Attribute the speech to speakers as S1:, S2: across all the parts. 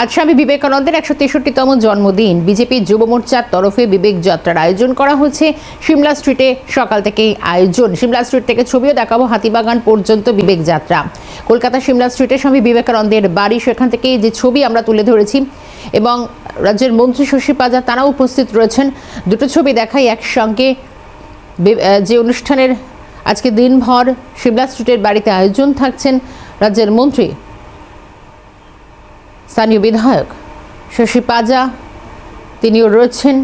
S1: আজ স্বামী বিবেকানন্দের একশো তেষট্টিতম জন্মদিন। বিজেপি যুব মোর্চার তরফে বিবেক যাত্রার আয়োজন করা হয়েছে সিমলা স্ট্রিটে সকাল থেকেই আয়োজন। সিমলা স্ট্রিট থেকে ছবিও দেখাবো হাতিবাগান পর্যন্ত বিবেক যাত্রা। কলকাতা সিমলা স্ট্রিটে স্বামী বিবেকানন্দের বাড়ি, সেখান থেকে যে ছবি আমরা তুলে ধরেছি এবং রাজ্যের মন্ত্রী শশী পাজা তারাও উপস্থিত রয়েছেন। দুটো ছবি দেখাই একসঙ্গে। যে অনুষ্ঠানের আজকে দিনভর শিমলা স্ট্রিটের বাড়িতে আয়োজন থাকছেন রাজ্যের মন্ত্রী স্থানীয় বিধায়ক শশী পাজা, তিনিও রয়েছেন।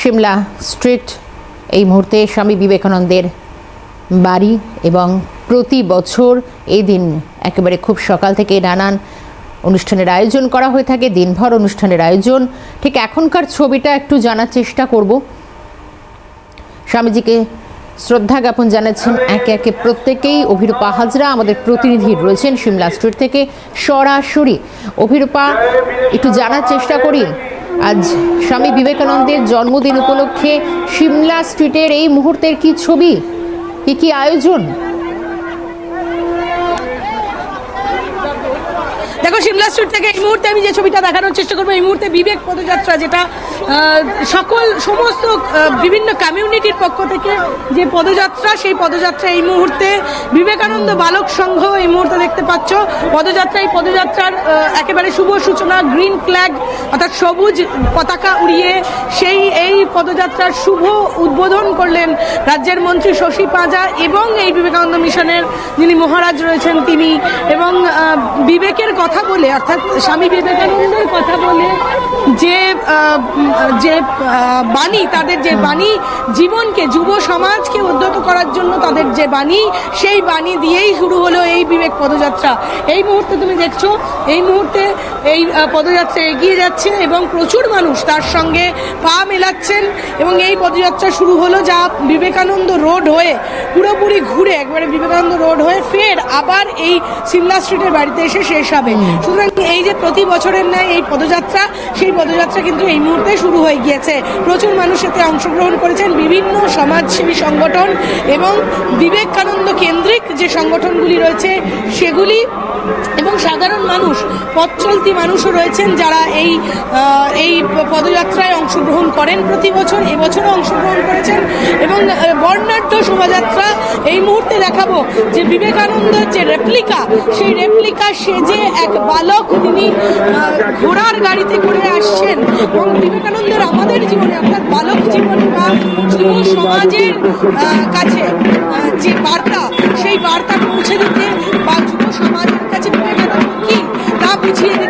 S1: সিমলা স্ট্রিট, এই মুহূর্তে স্বামী বিবেকানন্দের বাড়ি এবং প্রতি বছর এই দিন একেবারে খুব সকাল থেকে নানান অনুষ্ঠানের আয়োজন করা হয়ে থাকে, দিনভর অনুষ্ঠানের আয়োজন। ঠিক এখনকার ছবিটা একটু জানার চেষ্টা করব। স্বামীজিকে শ্রদ্ধা জ্ঞাপন জানাচ্ছেন একে একে প্রত্যেকেই। অভিরূপা হাজরা আমাদের প্রতিনিধি রয়েছেন সিমলা স্ট্রিট থেকে সরাসরি। অভিরূপা, একটু জানার চেষ্টা করি। আজ স্বামী বিবেকানন্দের জন্মদিন উপলক্ষে সিমলা স্ট্রিটের এই মুহূর্তের কি ছবি? কি কি আয়োজন?
S2: দেখো সিমলা স্ট্রিট থেকে এই মুহূর্তে আমি যে ছবিটা দেখানোর চেষ্টা করব, এই মুহূর্তে বিবেক পদযাত্রা যেটা সকল সমস্ত বিভিন্ন কমিউনিটির পক্ষ থেকে যে পদযাত্রা, সেই পদযাত্রা এই মুহূর্তে বিবেকানন্দ বালক সংঘ এই মুহূর্তে দেখতে পাচ্ছ। পদযাত্রা, এই পদযাত্রার একেবারে শুভ সূচনা গ্রিন ফ্ল্যাগ অর্থাৎ সবুজ পতাকা উড়িয়ে সেই, এই পদযাত্রার শুভ উদ্বোধন করলেন রাজ্যের মন্ত্রী শশী পাজা এবং এই বিবেকানন্দ মিশনের যিনি মহারাজ রয়েছেন তিনি এবং বিবেকের কথা বলে, অর্থাৎ স্বামী বিবেকানন্দের কথা বলে যে যে বাণী, তাদের যে বাণী জীবনকে, যুব সমাজকে উদ্যত করার জন্য তাদের যে বাণী, সেই বাণী দিয়েই শুরু হলো এই বিবেক পদযাত্রা। এই মুহূর্তে তুমি দেখছ, এই মুহূর্তে এই পদযাত্রা এগিয়ে যাচ্ছে এবং প্রচুর মানুষ তার সঙ্গে পা মেলাচ্ছেন এবং এই পদযাত্রা শুরু হলো যা বিবেকানন্দ রোড হয়ে পুরোপুরি ঘুরে, একবারে বিবেকানন্দ রোড হয়ে ফের আবার এই সিমলা স্ট্রিটের বাড়িতে এসে শেষ হবে। সুতরাং এই যে প্রতি বছরের ন্যায় এই পদযাত্রা, সেই পদযাত্রা কিন্তু এই মুহূর্তে শুরু হয়ে গিয়েছে। প্রচুর মানুষ এতে অংশগ্রহণ করেছেন। বিভিন্ন সমাজসেবী সংগঠন এবং বিবেকানন্দ কেন্দ্রিক যে সংগঠনগুলি রয়েছে, সেগুলি এবং সাধারণ মানুষ, পথ চলতি মানুষও রয়েছেন যারা এই এই পদযাত্রায় অংশগ্রহণ করেন। প্রতি বছর, এবছরও অংশগ্রহণ করেছেন। এবং বর্ণাঢ্য শোভাযাত্রা, এই মুহূর্তে দেখাবো যে বিবেকানন্দের যে রেপ্লিকা সেই রেপ্লিকা সেজে এক বালক তিনি ঘোড়ার গাড়িতে করে আসছেন এবং বিবেকানন্দের আমাদের জীবনে, অর্থাৎ বালক জীবনে বা যুব সমাজের কাছে যে বার্তা, সেই বার্তা পৌঁছে দিতে বা যুব সমাজের কাছে বিবেকানন্দ কি তা বুঝিয়ে দিতে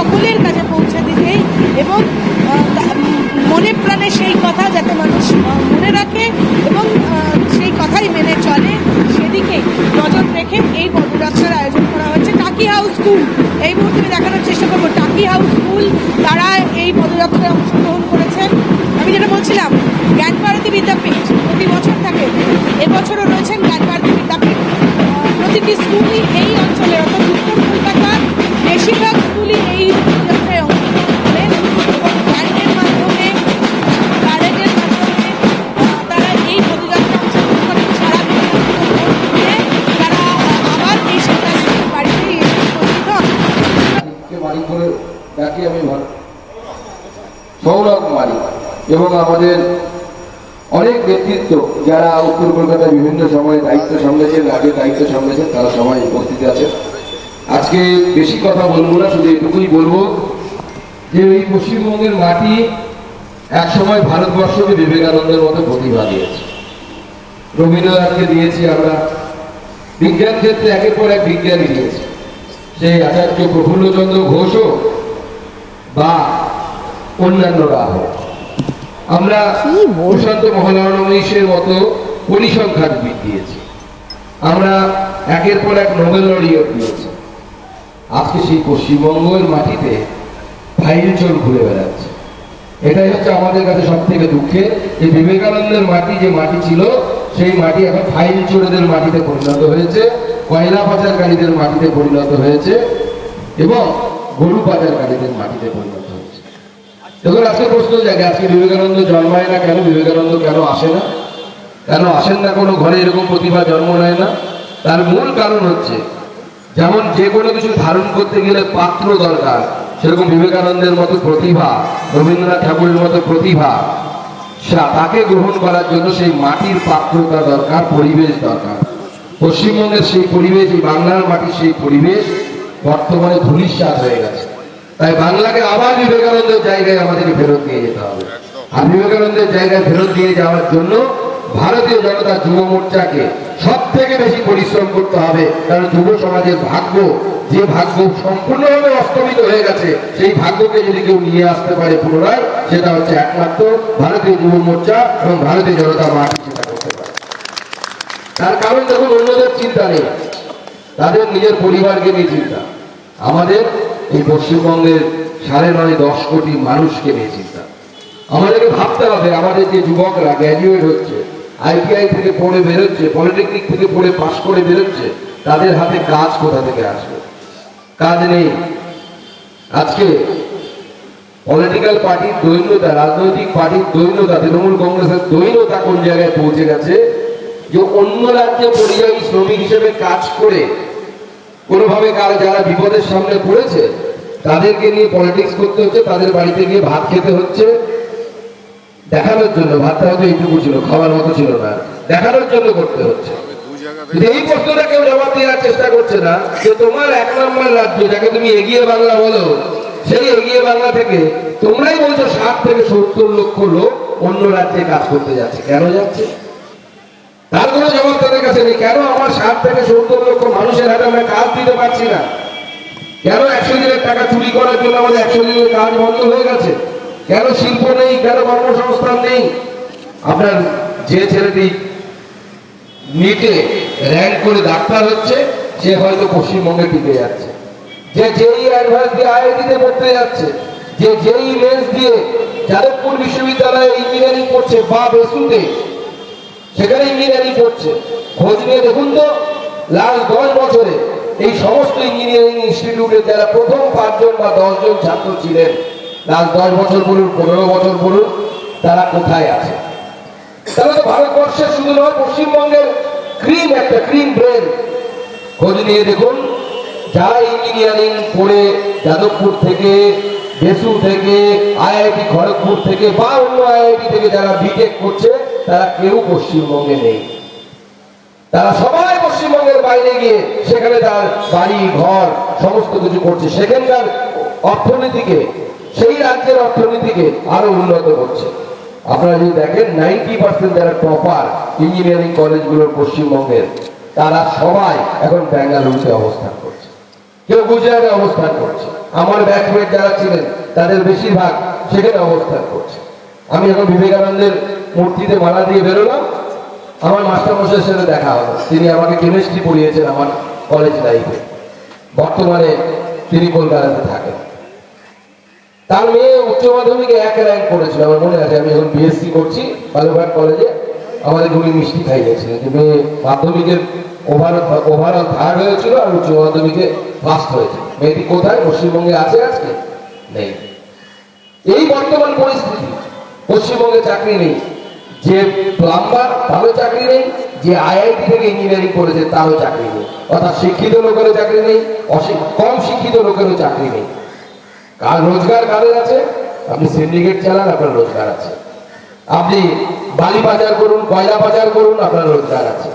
S2: সকলের কাছে পৌঁছে দিতেই এবং মনে প্রাণে সেই কথা যাতে মানুষ মনে রাখে এবং সেই কথাই মেনে চলে সেদিকে নজর রেখে এই পদযাত্রার আয়োজন করা হচ্ছে। টাকি হাউস স্কুল, এই মুহূর্তে দেখানোর চেষ্টা করব। টাকি হাউস স্কুল, তারা এই পদযাত্রায় অংশগ্রহণ করেছেন। আমি যেটা বলছিলাম, জ্ঞানভারতী বিদ্যাপীঠ প্রতি বছর থাকে, এবছরও রয়েছেন জ্ঞানভারতী বিদ্যাপীঠ। প্রতিটি স্কুলই এই এবং
S3: আমাদের অনেক ব্যক্তিত্ব যারা উত্তর কলকাতায় বিভিন্ন সময়ে দায়িত্ব সামলেছেন আগে দায়িত্ব সামলেছেন, তারা সবাই উপস্থিত আছেন আজকে বেশি কথা বলব না, শুধু এটুকুই বলব যে এই পশ্চিমবঙ্গের মাটি একসময় ভারতবর্ষকে বিবেকানন্দের মতো প্রতিভা দিয়েছে রবীন্দ্রনাথকে দিয়েছি আমরা। বিজ্ঞান ক্ষেত্রে একের পর এক বিজ্ঞানী দিয়েছে। সেই আচার্য প্রফুল্লচন্দ্র ঘোষ বা অন্যান্যরা হোক। আমরা প্রশান্ত মহানবমীশের মতো পরিসংখ্যানবিদ দিয়েছি আমরা একের পর এক নোবেল লরিয়ট দিয়েছি আজকে সেই পশ্চিমবঙ্গের মাটিতে ফাইল চোর ঘুরে বেড়াচ্ছে। এটাই হচ্ছে আমাদের কাছে সব থেকে দুঃখের যে বিবেকানন্দের মাটি যে মাটি ছিল সেই মাটি এখন ফাইল চোরদের মাটিতে পরিণত হয়েছে কয়লা পাচারকারীদের মাটিতে পরিণত হয়েছে এবং গরু পাচারকারীদের মাটিতে পরিণত দেখুন, আজকে প্রশ্ন জায়গা আজকে বিবেকানন্দ জন্মায় না কেন, বিবেকানন্দ কেন আসে না? কেন আসেন না কোনো ঘরে, এরকম প্রতিভা জন্ম নেয় না? তার মূল কারণ হচ্ছে, যেমন যে কোনো কিছু ধারণ করতে গেলে পাত্র দরকার, সেরকম বিবেকানন্দের মতো প্রতিভা, রবীন্দ্রনাথ ঠাকুরের মতো প্রতিভা তাকে গ্রহণ করার জন্য সেই মাটির পাত্রতা দরকার, পরিবেশ দরকার। পশ্চিমবঙ্গের সেই পরিবেশ, এই বাংলার মাটির সেই পরিবেশ বর্তমানে ধূলিসাৎ হয়ে গেছে। তাই বাংলাকে আবার বিবেকানন্দের জায়গায় আমাদেরকে ফেরত নিয়ে যেতে হবে। আর বিবেকানন্দের জায়গায় ফেরত নিয়ে যাওয়ার জন্য ভারতীয় জনতা যুব মোর্চাকে সব থেকে বেশি পরিশ্রম করতে হবে, কারণ যুব সমাজের ভাগ্য, যে ভাগ্য সম্পূর্ণভাবে অস্তমিত হয়ে গেছে, সেই ভাগ্যকে যদি কেউ নিয়ে আসতে পারে পুনরায়, সেটা হচ্ছে একমাত্র ভারতীয় যুব মোর্চা এবং ভারতীয় জনতা পার্টি সেটা করতে পারে। তার কারণ দেখুন, অন্যদের চিন্তা নেই। তাদের নিজের পরিবারকে নিয়ে চিন্তা। আমাদের এই পশ্চিমবঙ্গের সাড়ে নয়, দশ কোটি মানুষকে নিয়ে চিন্তা। আমাদেরকে ভাবতে হবে, আমাদের যে যুবকরা গ্র্যাজুয়েট হচ্ছে আইটিআই থেকে পড়ে বেরোচ্ছে পলিটেকনিক থেকে পড়ে পাশ করে বেরোচ্ছে, তাদের হাতে কাজ কোথা থেকে আসবে? কাজ নেই। আজকে পলিটিক্যাল পার্টির দৈন্যতা, রাজনৈতিক পার্টির দৈন্যতা, তৃণমূল কংগ্রেসের দৈন্যতা কোন জায়গায় পৌঁছে গেছে? যে অন্য রাজ্যে পরিযায়ী শ্রমিক হিসেবে কাজ করে কোনোভাবে কার যারা বিপদের সামনে পড়েছে, তাদেরকে নিয়ে পলিটিক্স করতে হচ্ছে, তাদের বাড়িতে গিয়ে ভাত খেতে হচ্ছে। দেখানোর জন্য, ভাতটা হয়তো এইটুকু ছিল, খাওয়ার মতো ছিল না। দেখানোর জন্য করতে হচ্ছে। এই প্রশ্নটা কেউ জবাব দেওয়ার চেষ্টা করছে না, যে তোমার এক নম্বর রাজ্য, যাকে তুমি এগিয়ে বাংলা বলো, সেই এগিয়ে বাংলা থেকে তোমরাই বলছো ষাট থেকে সত্তর লক্ষ লোক অন্য রাজ্যে কাজ করতে যাচ্ছে। কেন যাচ্ছে? তার কোনো জবাব তাদের কাছে নেই। কেন আমার ষাট থেকে সত্তর লক্ষ মানুষের হাতে আমরা কাজ দিতে পারছি না? কেন একশো দিনের টাকা চুরি করার জন্য আমাদের একশো দিনের কাজ বন্ধ হয়ে গেছে? কেন শিল্প নেই? কেন কর্মসংস্থান নেই? আপনার যে ছেলেটি নিটে র্যাঙ্ক করে ডাক্তার হচ্ছে, সে হয়তো পশ্চিমবঙ্গে টিকে যাচ্ছে। যে যেই অ্যাডভান্স দিয়ে আইআইটিতে পড়তে যাচ্ছে, যে যেই মেন্স দিয়ে যাদবপুর বিশ্ববিদ্যালয়ে ইঞ্জিনিয়ারিং করছে বা বেসুতে সেখানে ইঞ্জিনিয়ারিং পড়ছে খোঁজ নিয়ে দেখুন তো লাস্ট দশ বছরে এই সমস্ত ইঞ্জিনিয়ারিং ইনস্টিটিউটে যারা প্রথম পাঁচজন বা দশজন ছাত্র ছিলেন লাস্ট দশ বছর বলুন, পনেরো বছর বলুন, তারা কোথায় আছে? তাহলে তো ভারতবর্ষের শুধু নয়, পশ্চিমবঙ্গের ক্রিম একটা ক্রিম ব্রেন খোঁজ নিয়ে দেখুন, যারা ইঞ্জিনিয়ারিং পড়ে যাদবপুর থেকে বেসু থেকে, আইআইটি খড়গপুর থেকে বা অন্য আইআইটি থেকে যারা বিটেক করছে তারা কেউ পশ্চিমবঙ্গে নেই। তারা সবাই পশ্চিমবঙ্গের বাইরে গিয়ে সেখানে তার বাড়ি, ঘর, সমস্ত কিছু করছে। সেখানকার অর্থনীতিকে, সেই রাজ্যের অর্থনীতিকে আরও উন্নত করছে। আপনারা যদি দেখেন, নাইনটি পার্সেন্ট যারা টপার ইঞ্জিনিয়ারিং কলেজগুলোর পশ্চিমবঙ্গের, তারা সবাই এখন বেঙ্গালুরুতে অবস্থান করছে। কেউ গুজরাটে অবস্থান করছে। আমার ব্যাচমেট যারা ছিলেন, তাদের বেশিরভাগ সেখানে অবস্থান করছে। আমি এখন বিবেকানন্দের মূর্তিতে মালা দিয়ে বেরোলাম আমার মাস্টারমশাইয়ের সাথে দেখা হলো। তিনি আমাকে কেমিস্ট্রি পড়িয়েছেন আমার কলেজ লাইফে বর্তমানে তিনি কলকাতাতে থাকেন। তার মেয়ে উচ্চ মাধ্যমিকে এক র্যাঙ্ক করেছিল। আমার মনে আছে, আমি এখন বিএসসি করছি, বালুরঘাট কলেজে আমাদের উনি মিষ্টি খাইয়েছিলেন যে মেয়ে মাধ্যমিকের ওভার ওভারঅল থার্ড হয়েছিল আর উচ্চ মাধ্যমিকে ফার্স্ট হয়েছে মেয়েটি কোথায়? পশ্চিমবঙ্গে আছে আজকে? নেই। এই বর্তমান পরিস্থিতি। পশ্চিমবঙ্গে চাকরি নেই। যে প্লাম্বার তারও চাকরি নেই, যে আইআইটি থেকে ইঞ্জিনিয়ারিং করেছে তারও চাকরি নেই। অর্থাৎ শিক্ষিত লোকেরও চাকরি নেই কম শিক্ষিত লোকেরও চাকরি নেই। কার রোজগার কাদের আছে? আপনি সিন্ডিকেট চালান, আপনার রোজগার আছে। আপনি বালি পাচার করুন, কয়লা বাজার করুন, আপনার রোজগার আছে।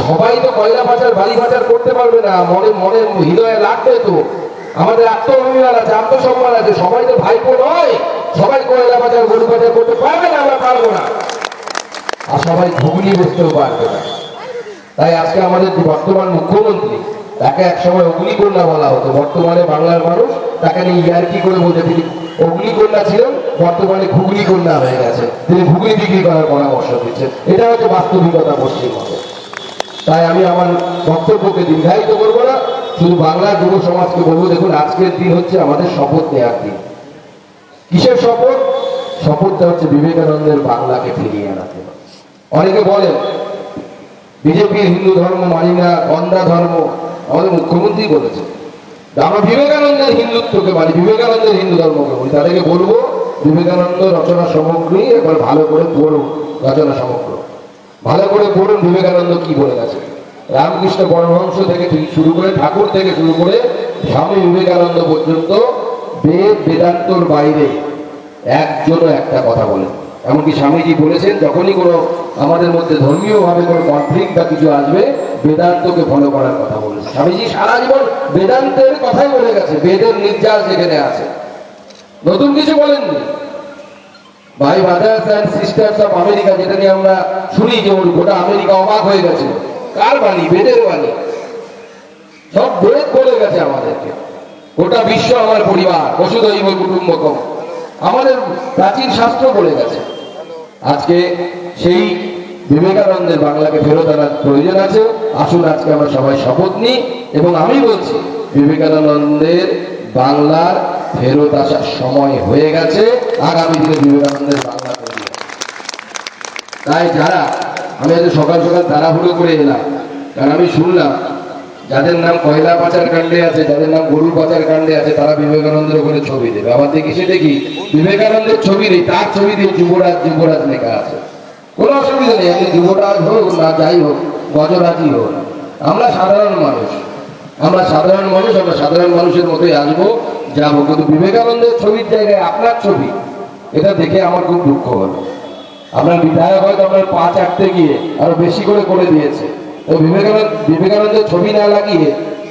S3: সবাই তো কয়লা পাচার, বালি বাজার করতে পারবে না। মনে মনে হৃদয়ে লাগবে তো। আমাদের আত্মঅভিমান আছে, আত্মসম্মান আছে। সবাই তো ভাইপো নয়। সবাই কয়লা পাচার, গরু পাচার করতে পারবে না, আমরা পারব না। আর সবাই ঘুগনি বসতেও পারবে না। তাই আজকে আমাদের বর্তমান মুখ্যমন্ত্রী, তাকে একসময় অগ্নিকন্যা বলা হতো। বর্তমানে বাংলার মানুষ তাকে নিয়ে ইয়ার্কি করে বলতে তিনি অগ্নিকন্যা ছিলেন, বর্তমানে ঘুগনি কন্যা হয়ে গেছে তিনি ঘুগনি বিক্রি করার পরামর্শ দিচ্ছেন। এটা হচ্ছে বাস্তবিকতা পশ্চিমবঙ্গে। তাই আমি আমার বক্তব্যকে দীর্ঘায়িত করব না। শুধু বাংলার যুব সমাজকে বলব, দেখুন, আজকের দিন হচ্ছে আমাদের শপথ নেওয়ার দিন। কিসের শপথ? শপথটা হচ্ছে বিবেকানন্দের বাংলাকে ফিরিয়ে আনাতে অনেকে বলেন বিজেপির হিন্দু ধর্ম মানি না গন্ধা ধর্ম, আমাদের মুখ্যমন্ত্রী বলেছে। আমরা বিবেকানন্দের হিন্দুত্বকে মানি, বিবেকানন্দের হিন্দু ধর্মকে বলি। তাদেরকে বলব, বিবেকানন্দ রচনা সামগ্রী, একবার ভালো করে পড়ুন রচনা সমগ্র। ভালো করে পড়ুন বিবেকানন্দ কি বলে গেছে। রামকৃষ্ণ পরমহংস থেকে শুরু করে, ঠাকুর থেকে শুরু করে, স্বামী বিবেকানন্দ পর্যন্ত বেদ বেদান্তর বাইরে একজনও একটা কথা বলেন। এমনকি স্বামীজি বলেছেন, যখনই কোনো আমাদের মধ্যে ধর্মীয়ভাবে কোনো কনফ্লিক্ট বা কিছু আসবে, বেদান্তকে ফলো করার কথা বলেছে। স্বামীজি সারা জীবন বেদান্তের কথাই বলে গেছে, বেদের নির্যাস যেখানে আছে। নতুন কিছু বলেননি। ভাই brothers and sisters of America যেটা নিয়ে আমরা শুনি যে ওর গোটা আমেরিকা অবাক হয়ে গেছে। কার বাণী? বেদের বাণী। সব বেদ বলে গেছে আমাদেরকে। গোটা বিশ্ব আমার পরিবার বসুদৈব কুটুম্বকম। আমাদের প্রাচীন শাস্ত্র বলে গেছে। আজকে সেই বিবেকানন্দের বাংলাকে ফেরত আনার প্রয়োজন আছে। আসুন আজকে আমরা সবাই শপথ নিই এবং আমি বলছি, বিবেকানন্দের বাংলার ফেরত আসার সময় হয়ে গেছে। আগামী দিনে বিবেকানন্দের বাংলা তাই যারা, আমি আজ সকাল সকাল তাড়াহুড়ো করে এলাম, কারণ আমি শুনলাম যাদের নাম কয়লা পাচার কাণ্ডে আছে, যাদের নাম গরু পাচার কাণ্ডে আছে, তারা বিবেকানন্দের ওখানে ছবি দেবে। আবার দেখি সে দেখি বিবেকানন্দের ছবি নেই, তার ছবি দিয়ে যুবরাজ যুবরাজ লেখা আছে। কোনো অসুবিধা নেই আপনি যুবরাজ হোক না যাই হোক গজরাজই হোক। আমরা সাধারণ মানুষ। আমরা সাধারণ মানুষ, আমরা সাধারণ মানুষের মতোই আসব, যাব। কিন্তু বিবেকানন্দের ছবির জায়গায় আপনার ছবি, এটা দেখে আমার খুব দুঃখ হলো। আপনার বিধায়ক হয়তো আপনার পা চাটতে গিয়ে আরও বেশি করে করে দিয়েছে। তো বিবেকানন্দ বিবেকানন্দের ছবি না লাগিয়ে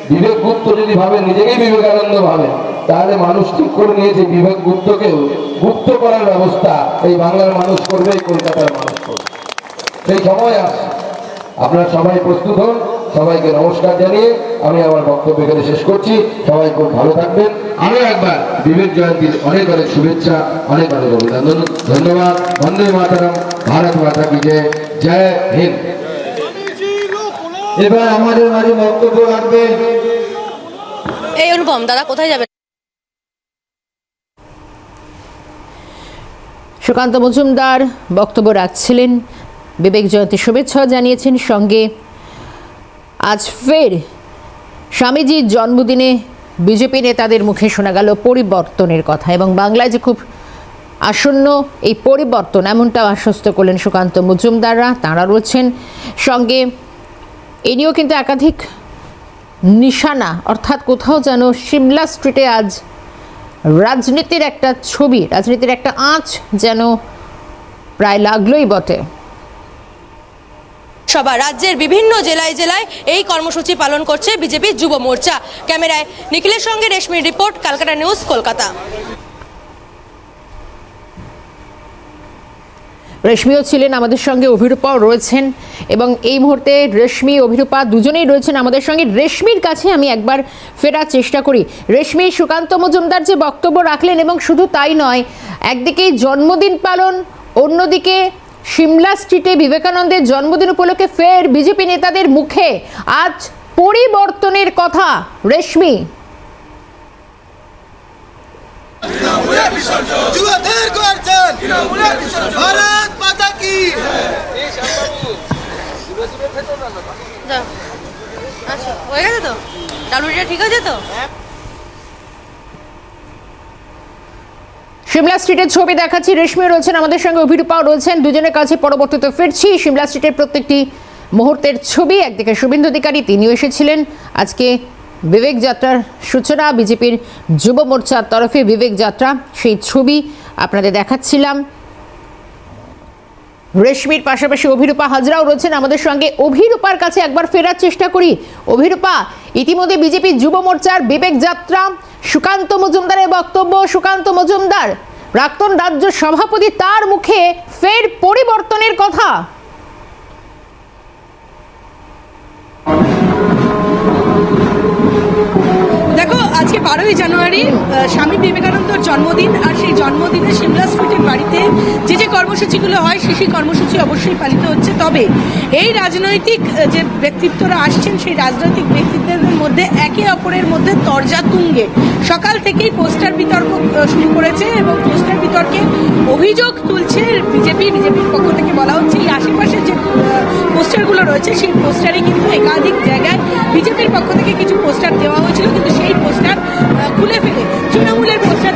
S3: বিবেক গুপ্ত যদি ভাবে, নিজেকেই বিবেকানন্দ ভাবে, তাহলে মানুষ ঠিক করে নিয়েছে বিবেক গুপ্তকেও গুপ্ত করার ব্যবস্থা এই বাংলার মানুষ করবে, এই কলকাতার মানুষ করবে। সেই সময় আসছে আপনারা সবাই প্রস্তুত হন, সবাইকে নমস্কার জানিয়ে আমি আমার বক্তব্য এখানে শেষ করছি। সবাই খুব ভালো থাকবেন। আরও একবার বিবেক জয়ন্তীর অনেক অনেক শুভেচ্ছা, অনেক অনেক অভিনন্দন। ধন্যবাদ। বন্দে মাতারাম। ভারত মাতা কি জয়। জয় হিন্দ।
S4: এবার আমাদের মাঝে বক্তব্য রাখবেন।
S5: এই অনুপম দাদা কোথায় যাবেন?
S1: সুকান্ত মজুমদার বক্তব্য রাখছিলেন। বিবেক জয়ন্তী শুভেচ্ছা জানিয়েছেন সঙ্গে। আজ ফের স্বামীজির জন্মদিনে বিজেপি নেতাদের মুখে শোনা গেল পরিবর্তনের কথা এবং বাংলায় যে খুব আসন্ন এই পরিবর্তন এমনটাও আশ্বস্ত করলেন সুকান্ত মজুমদাররা তাঁরা রয়েছেন। সঙ্গে এ নিয়েও কিন্তু একাধিক নিশানা, অর্থাৎ কোথাও যেন সিমলা স্ট্রিটে আজ রাজনীতির একটা ছবি, রাজনীতির একটা আঁচ যেন প্রায় লাগলোই বটে।
S5: সভা রাজ্যের বিভিন্ন জেলায় জেলায় এই কর্মসূচি পালন করছে বিজেপি যুব মোর্চা। ক্যামেরায় নিখিলের সঙ্গে রেশমির রিপোর্ট, কালকাটা নিউজ, কলকাতা।
S1: রেশমিও ছিলেন আমাদের সঙ্গে, অভিরূপাও রয়েছেন এবং এই মুহূর্তে রেশমি, অভিরূপা দুজনেই রয়েছেন আমাদের সঙ্গে। রেশমির কাছে আমি একবার ফেরার চেষ্টা করি। রেশমি, সুকান্ত মজুমদার যে বক্তব্য রাখলেন এবং শুধু তাই নয় একদিকেই জন্মদিন পালন, অন্যদিকে সিমলা স্ট্রিটে বিবেকানন্দের জন্মদিন উপলক্ষে ফের বিজেপি নেতাদের মুখে আজ পরিবর্তনের কথা। রেশমি
S6: যুবদের গর্জন। ভারত মাতা কি?
S5: আচ্ছা হয়ে গেছে তো? ডালুরিটা ঠিক আছে তো?
S1: সিমলা স্ট্রিটের ছবি দেখাচ্ছি রেশমি রয়েছেন আমাদের সঙ্গে অভিরূপাও রয়েছেন দুজনের কাছে পরবর্তীতে ফিরছি। সিমলা স্ট্রিটের প্রত্যেকটি মুহূর্তের ছবি একদিকে শুভেন্দু অধিকারী তিনিও এসেছিলেন। আজকে বিবেক যাত্রার সূচনা, বিজেপির যুব মোর্চার তরফে বিবেক যাত্রা, সেই ছবি আপনাদের দেখাচ্ছিলাম। রেশমির পাশাপাশি অভিরূপা হাজরাও রয়েছেন আমাদের সঙ্গে। অভিরূপার কাছে একবার ফেরার চেষ্টা করি। অভিরূপা, ইতিমধ্যে বিজেপি যুব মোর্চার বিবেক যাত্রা, সুকান্ত মজুমদারের বক্তব্য, সুকান্ত মজুমদার, প্রাক্তন রাজ্য সভাপতি, তার মুখে ফের পরিবর্তনের কথা।
S2: বারোই জানুয়ারি স্বামী বিবেকানন্দর জন্মদিন আর সেই জন্মদিনে সিমলা স্ট্রিটের বাড়িতে যে যে কর্মসূচিগুলো হয় সেই সেই কর্মসূচি অবশ্যই পালিত হচ্ছে। তবে এই রাজনৈতিক যে ব্যক্তিত্বরা আসছেন, সেই রাজনৈতিক ব্যক্তিত্বদের মধ্যে একে অপরের মধ্যে তরজা তুঙ্গে সকাল থেকেই পোস্টার বিতর্ক শুরু করেছে এবং পোস্টার বিতর্কে অভিযোগ তুলছে বিজেপি। বিজেপির পক্ষ থেকে বলা হচ্ছে, এই আশেপাশে যে পোস্টারগুলো রয়েছে, সেই পোস্টারে কিন্তু একাধিক জায়গায় বিজেপির পক্ষ থেকে কিছু পোস্টার দেওয়া হয়েছিল, কিন্তু সেই পোস্টার খুলে ফেলে। তৃণমূলের পোস্টার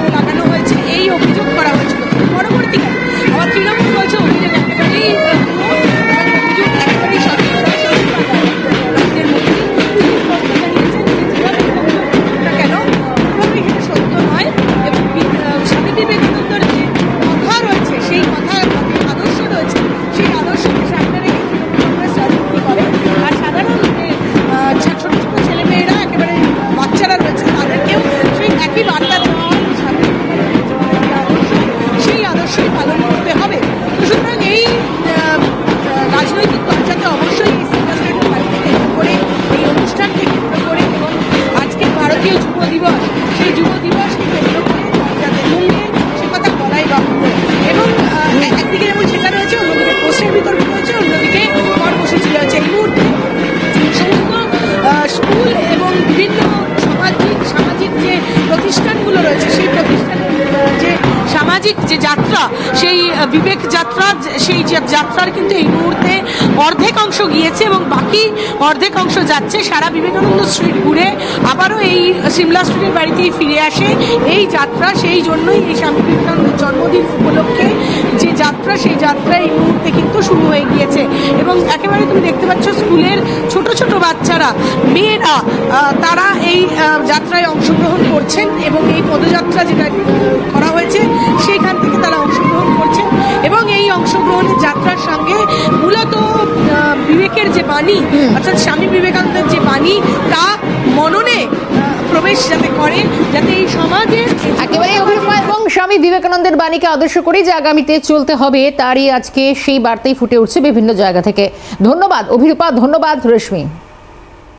S2: যাত্রার কিন্তু এই মুহূর্তে অর্ধেক অংশ গিয়েছে এবং বাকি অর্ধেক অংশ যাচ্ছে। সারা বিবেকানন্দ স্ট্রিট ঘুরে আবারও এই সিমলা স্ট্রিটের বাড়িতেই ফিরে আসে এই যাত্রা। সেই জন্যই এই স্বামী বিবেকানন্দের জন্মদিন উপলক্ষে যে যাত্রা, সেই যাত্রা এই মুহূর্তে কিন্তু শুরু হয়ে গিয়েছে। এবং একেবারে তুমি দেখতে পাচ্ছ স্কুলের ছোট ছোট বাচ্চারা, মেয়েরা তারা এই যাত্রায় অংশগ্রহণ করছেন এবং এই পদযাত্রা যেটা করা হয়েছে, সেইখান থেকে তারা অংশগ্রহণ করছেন। এবং এই অংশগ্রহণের যাত্রার সঙ্গে মূলত বিবেকের যে বাণী অর্থাৎ স্বামী বিবেকানন্দের যে বাণী তা মননে প্রবেশ যাতে করে যাতে এই সমাজে
S1: একেবারে অভিরূপা এবং স্বামী বিবেকানন্দের বাণীকে আদর্শ করেই যে আগামীতে চলতে হবে তারই আজকে সেই বার্তাই ফুটে উঠছে বিভিন্ন জায়গা থেকে। ধন্যবাদ অভিরূপা ধন্যবাদ রেশমি।